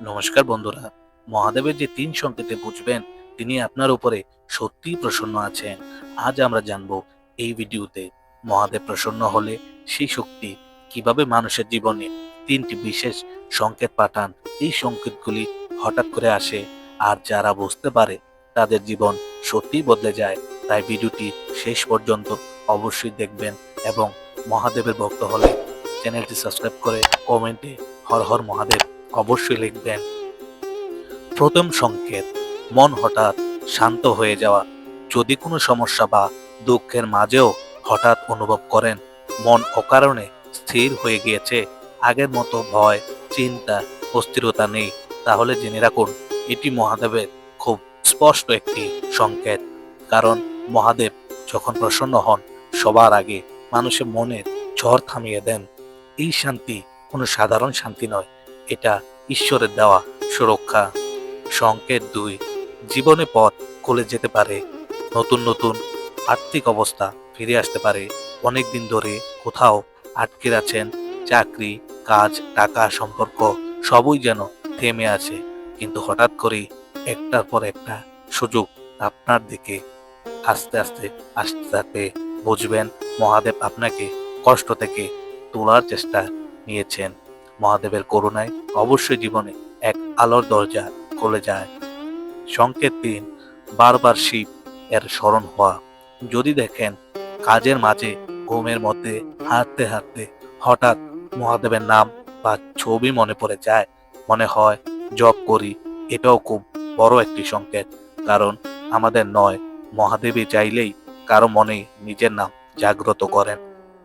নমস্কার বন্ধুরা, মহাদেবের যে তিন সংকেতে বুঝবেন, তিনি আপনার উপরে সত্যিই প্রসন্ন আছেন। আজ আমরা জানব এই ভিডিওতে মহাদেব প্রসন্ন হলে সেই শক্তি কীভাবে মানুষের জীবনে তিনটি বিশেষ সংকেত পাঠান, এই সংকেতগুলি হঠাৎ করে আসে। আর যারা বুঝতে পারে তাদের জীবন সত্যিই বদলে যায়, তাই ভিডিওটি শেষ পর্যন্ত অবশ্যই দেখবেন এবং মহাদেবের ভক্ত হলে চ্যানেলটি সাবস্ক্রাইব করে কমেন্টে হর হর মহাদেব অবশ্যই লিখবেন। প্রথম সংকেত, মন হঠাৎ শান্ত হয়ে যাওয়া, যদি কোনো সমস্যা বা দুঃখের মাঝেও হঠাৎ অনুভব করেন, মন অকারণে স্থির হয়ে গিয়েছে, আগের মতো ভয়, চিন্তা, অস্থিরতা নেই, তাহলে জেনে রাখুন, এটি মহাদেবের খুব স্পষ্ট একটি সংকেত। কারণ মহাদেব যখন প্রসন্ন হন, সবার আগে মানুষের মনের ঝড় থামিয়ে দেন। এই শান্তি কোনো সাধারণ শান্তি নয়। এটা ঈশ্বরের দেওয়া সুরক্ষা। সংকেত দুই, জীবনে পথ খুলে যেতে পারে, নতুন নতুন আর্থিক অবস্থা ফিরে আসতে পারে। অনেক দিন ধরে কোথাও আটকে আছেন, চাকরি, কাজ, টাকা, সম্পর্ক সবই যেন থেমে আছে। কিন্তু হঠাৎ করেই একটার পর একটা সুযোগ আপনার দিকে আস্তে আস্তে আসতে থাকবে। বুঝবেন, মহাদেব আপনাকে কষ্ট থেকে তোলার চেষ্টা নিয়েছেন। মহাদেবের করুণায় অবশ্যই জীবনে এক আলোর দরজা খুলে যায়। সংকেত তিন বারবার শিব এর স্মরণ হওয়া। যদি দেখেন কাজের মাঝে ঘুমের মধ্যে হাঁটতে হাঁটতে হঠাৎ মহাদেবের নাম বা ছবি মনে পড়ে যায়, মনে হয় জপ করি, এটাও খুব বড় একটি সংকেত। কারণ আমাদের নয় মহাদেবী চাইলেই কারও মনে নিজের নাম জাগ্রত করেন।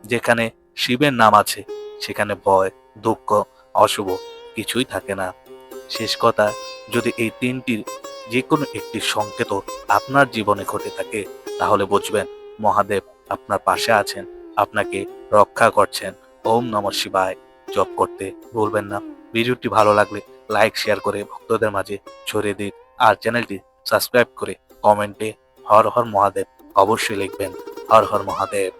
যেখানে শিবের নাম আছে সেখানে ভয়, দুঃখ, অশুভ কিছুই থাকে না। শেষ কথা, যদি এই তিনটির যে কোনো একটি সংকেত আপনার জীবনে ঘটে থাকে, তাহলে বুঝবেন মহাদেব আপনার পাশে আছেন, আপনাকে রক্ষা করছেন। ওম নম শিবায়, জপ করতে ভুলবেন না। ভিডিওটি ভালো লাগলে লাইক, শেয়ার করে ভক্তদের মাঝে ছড়িয়ে দিন। আর চ্যানেলটি সাবস্ক্রাইব করে কমেন্টে হর হর মহাদেব অবশ্যই লিখবেন। হর হর মহাদেব।